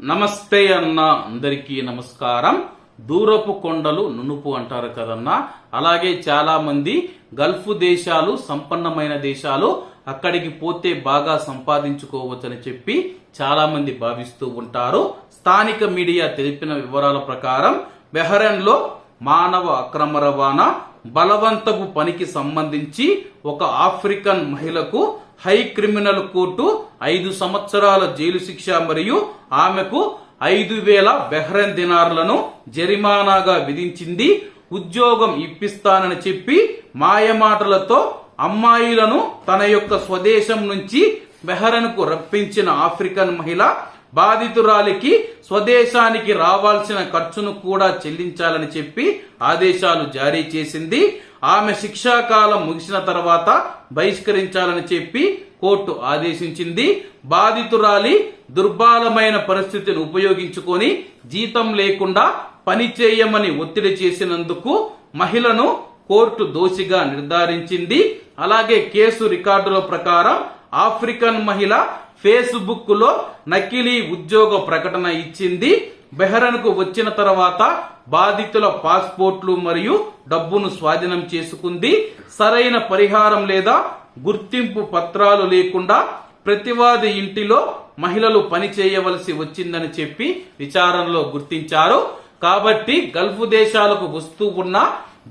నమస్తే అన్న అందరికీ నమస్కారం. దూరపు కొండలు నునుపు అంటారు కదన్నా. అలాగే చాలా మంది గల్ఫ్ దేశాలు సంపన్నమైన దేశాలు అక్కడికి పోతే బాగా సంపాదించుకోవచ్చని చెప్పి చాలా మంది భావిస్తూ ఉంటారు. స్థానిక మీడియా తెలిపిన వివరాల ప్రకారం బెహరన్లో మానవ అక్రమ రవాణా బలవంతపు పనికి సంబంధించి ఒక ఆఫ్రికన్ మహిళకు హై క్రిమినల్ కోర్టు ఐదు సంవత్సరాల జైలు శిక్ష మరియు ఆమెకు ఐదు వేల బెహ్రెన్ దినార్లను జరిమానాగా విధించింది. ఉద్యోగం ఇప్పిస్తానని చెప్పి మాయమాటలతో అమ్మాయిలను తన యొక్క స్వదేశం నుంచి బెహరన్కు రప్పించిన ఆఫ్రికన్ మహిళ బాధితురాలికి స్వదేశానికి రావాల్సిన ఖర్చును కూడా చెల్లించాలని చెప్పి ఆదేశాలు జారీ చేసింది. ఆమె శిక్షాకాలం ముగిసిన తర్వాత బహిష్కరించాలని చెప్పి కోర్టు ఆదేశించింది. బాధితురాలి దుర్బలమైన పరిస్థితిని ఉపయోగించుకొని జీతం లేకుండా పని చేయమని ఒత్తిడి చేసినందుకు మహిళను కోర్టు దోషిగా నిర్ధారించింది. అలాగే కేసు రికార్డుల ప్రకారం ఆఫ్రికన్ మహిళ ఫేస్బుక్లో నకిలీ ఉద్యోగ ప్రకటన ఇచ్చింది. బెహరన్కు వచ్చిన తర్వాత బాధితుల పాస్పోర్ట్లు మరియు డబ్బును స్వాధీనం చేసుకుంది. సరైన పరిహారం లేదా గుర్తింపు పత్రాలు లేకుండా ప్రతివాది ఇంటిలో మహిళలు పని చేయవలసి వచ్చిందని చెప్పి విచారణలో గుర్తించారు. కాబట్టి గల్ఫ్ దేశాలకు వస్తూ ఉన్న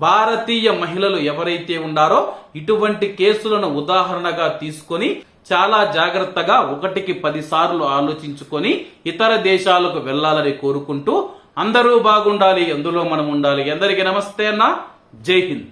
భారతీయ మహిళలు ఎవరైతే ఉన్నారో ఇటువంటి కేసులను ఉదాహరణగా తీసుకొని చాలా జాగ్రత్తగా ఒకటికి పదిసార్లు ఆలోచించుకొని ఇతర దేశాలకు వెళ్ళాలని కోరుకుంటూ అందరూ బాగుండాలి అందులో మనం ఉండాలి. అందరికీ నమస్తే అన్న. జై హింద్.